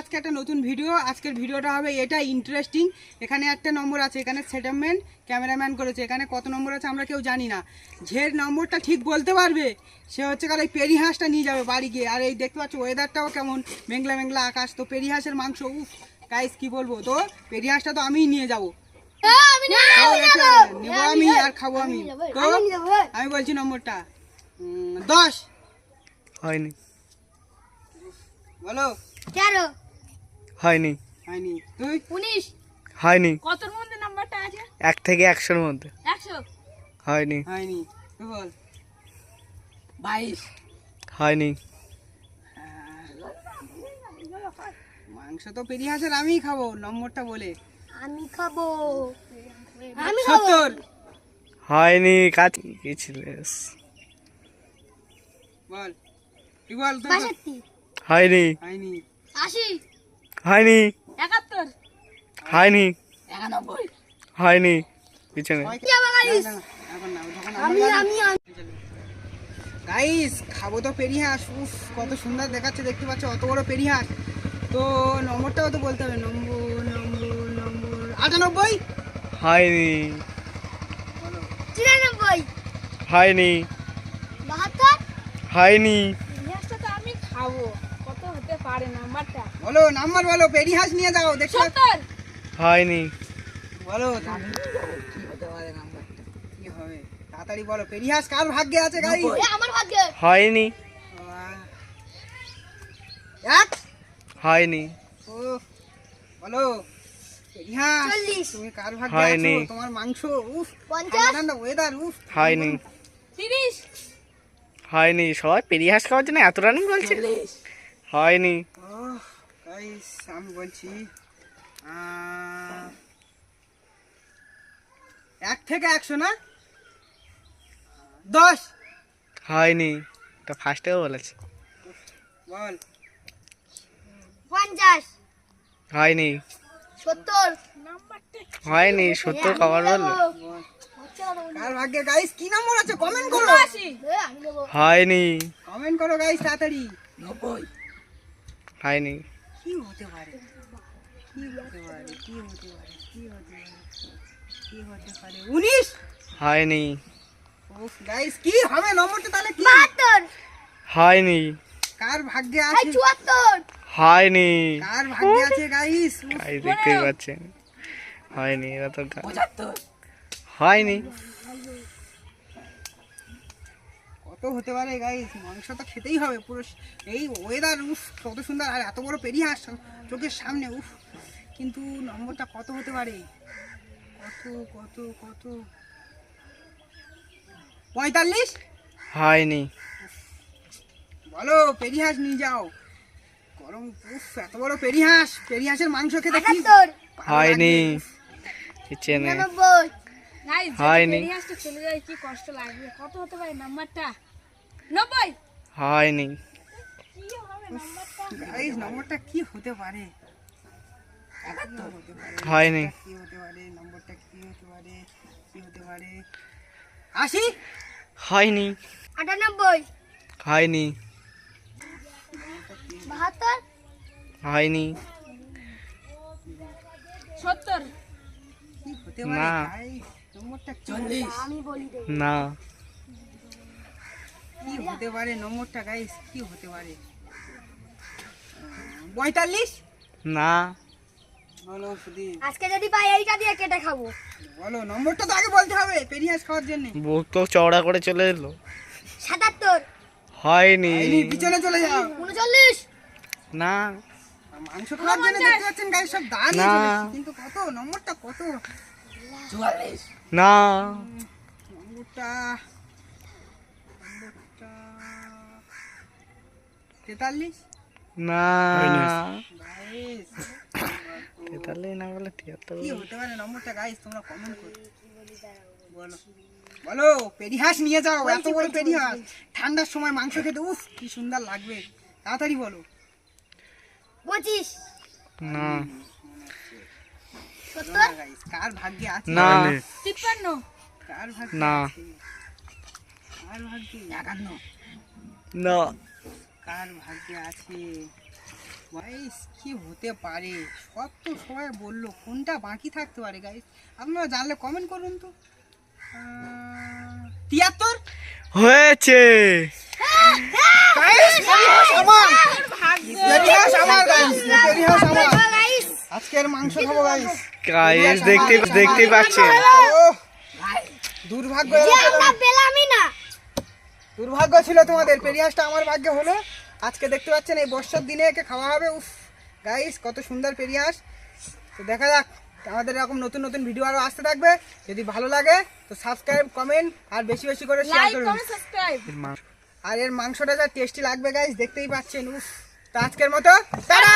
আজকে একটা নতুন ভিডিও আজকের ভিডিওটা হবে এটা ইন্টারেস্টিং এখানে একটা নম্বর আছে এখানে সেটেলমেন্ট ক্যামেরাম্যান করেছে এখানে কত নম্বর আছে আমরা কেউ জানি না। যে নম্বরটা ঠিক বলতে পারবে সে হচ্ছে কাল এই পেরি হাঁসটা নিয়ে যাবে বাড়ি গিয়ে। আর এই দেখতে পাচ্ছ ওয়েদারটাও কেমন মেঘলা মেঘলা আকাশ তো পেরি হাঁসের মাংস উফ গাইস কি বলব? তো পেরি হাঁসটা তো আমিই নিয়ে যাব। এটা নেব আমি আর খাব আমি। তো আমি বলছি নম্বরটা। দশ। হয়নি। বলো। তেরো। হয়নি। হয়নি। তুই? উনিশ? হয়নি। কতর মধ্যে নাম্বারটা আছে? এক থেকে একশোর মধ্যে। একশো? হয়নি। হয়নি। তুই বল। বাইশ। হয়নি। মাংস তো পেরিয়ে হাঁসের আমিই খাব। নম্বরটা বলে। আমি খাব। আমি খাব। হয়নি কাজ বল। তুই বল তুই বল। হয়নি। হয়নি। আশি। হয়নি হয়নি হয়নি পিছনে এখন না যখন আমি আমি গাইস খাব তো পেরিয়ে হাঁস উফ কত সুন্দর দেখাচ্ছে দেখতে পাচ্ছ অত বড় পেরিয়ে হাঁস তো নম্বরটাও তো বলতে হবে। নম্বর নম্বর নম্বর। আটানব্বই? হয়নি চুরানব্বই হয়নি বাহাত্তর? হয়নি আমি খাব। কত হতে পারে নাম্বারটা? বলো নাম্বার বলো পেরি হাঁস নিয়ে যাও সত্তর। হয়নি। বলো কি হবে? তাড়াতাড়ি বলো পেরি হাঁস কার ভাগ্যে আছে এ আমার ভাগ্যে। হয়নি। এক। হয়নি। ও বলো পেরিহাঁস তুমি কার ভাগ্যে হয়নি। আছো তোমার মাংস উফ ওয়েদার উফ। হয়নি। হয়নি। সবাই পেরিয়ে হাস খাওয়ার জন্য এত রানিং বলছে? হয়নি। গাইস আমি বলছি এক থেকে একশো না? দশ। হয়নি এটা ফার্স্টেও বলেছে। বল। পঞ্চাশ। হয়নি। সত্তর। হয়নি সত্তর কবার বলল। বল কার ভাগ্যে? গাইস কি নম্বর আছে কমেন্ট করো। আশি আমি দেবো। হয়নি। কমেন্ট করো গাইস তাড়াতাড়ি। নব্বই হয়নি। কি হতে পারে? কি হতে পারে? কি হতে পারে? কি হতে পারে? কি হতে পারে উনিশ! হয়নি। গাইস কি হবে? নম্বরটা তাহলে কি? হয়নি। কার ভাগ্যে আছে? হয়নি। কার ভাগ্যে আছে গাইস গাই দেখতেই পাচ্ছেন। হয়নি এরা তো হয়নি। কত হতে পারে গাইস মাংস তো খেতেই হবে পুরো এই ওয়েদার উফ কত সুন্দর। আর এত বড় পেরিয়ে হাঁস চোখের সামনে উফ। কিন্তু নম্বরটা কত হতে পারে? কত কত কত? পঁয়তাল্লিশ? হয়নি। বলো পেরি হাঁস নিয়ে যাও। গরম উফ এত বড় পেরি হাঁস পেরি হাঁসের মাংস খেতে হয়নি। হয়নি চলে যায় কি কষ্ট লাগবে? কত হতে পারে নাম্বারটা? নব্বই? হয়নি কি হবে নম্বরটা? কি হতে পারে? কি হতে পারে? হয়নি কি হতে পারে? নম্বরটা কি হতে পারে? কি হতে পারে? আশি? হয়নি আটানব্বই? হয়নি বাহাত্তর? হয়নি সত্তর? কি হতে পারে না। আমি বলি না। কি হতে পারে নম্বরটা গাইস কি হতে পারে? পঁয়তাল্লিশ? না। বলো সুদীপ। আজকে যদি পাই এইটা দিয়ে কেটে খাব। বলো নম্বরটা তো আগে বলতে হবে পেরিয়াস খাওয়ার জন্য। বুক তো চওড়া করে চলে এলো। সাতাত্তর। হয়নি। পিছনে চলে যাও। উনচল্লিশ। না। মাংস খাওয়ার জন্য দেখতে পাচ্ছেন গাইস সব দাঁড়িয়ে। কিন্তু কত? নম্বরটা কত? না। তেতাল্লিশ? না। গাইস তাহলে না বলে তিয়াত্তর কি হতে পারে? নম্বরটা গাইস তোমরা কমেন্ট করো। বলো। বলো পেরিহাস নিয়ে যাও এত বড় পেরিহাস। ঠান্ডার সময় মাংস খেতে উফ কি সুন্দর লাগবে। তাড়াতাড়ি বলো। পঁচিশ। না। কার ভাগ্যে আছে? না। তিপ্পান্ন। কার ভাগ্যে না। আছে? কার ভাগ্যে? একান্ন। না। কার ভাগ্যে আছে? গাইস কি হতে পারে? সব তো সবাই বলল কোনটা বাকি থাকতে পারে গাইস আপনারা জানলে কমেন্ট করুন তো। তিয়াত্তর? হয়েছে। আজকের মাংস খাব গাইস গাইস দেখতে দেখতেই পাচ্ছেন? দুর্ভাগ্য। পেলামই না। দুর্ভাগ্য ছিল তোমাদের পেরিয়াসটা আমার ভাগ্যে হলো। আজকে দেখতে পাচ্ছেন এই বর্ষার দিনে একে খাওয়া হবে। উফ গাইস কত সুন্দর পেরিয়াস তো দেখা যাক আমাদের এরকম নতুন নতুন ভিডিও আরও আসতে থাকবে। যদি ভালো লাগে তো সাবস্ক্রাইব কমেন্ট আর বেশি বেশি করে শেয়ার লাইক করুন। কমেন্ট সাবস্ক্রাইব আর এর মাংসটা যা টেস্টি লাগবে গাইস দেখতেই পাচ্ছেন। উফ তো আজকের মতো টাটা!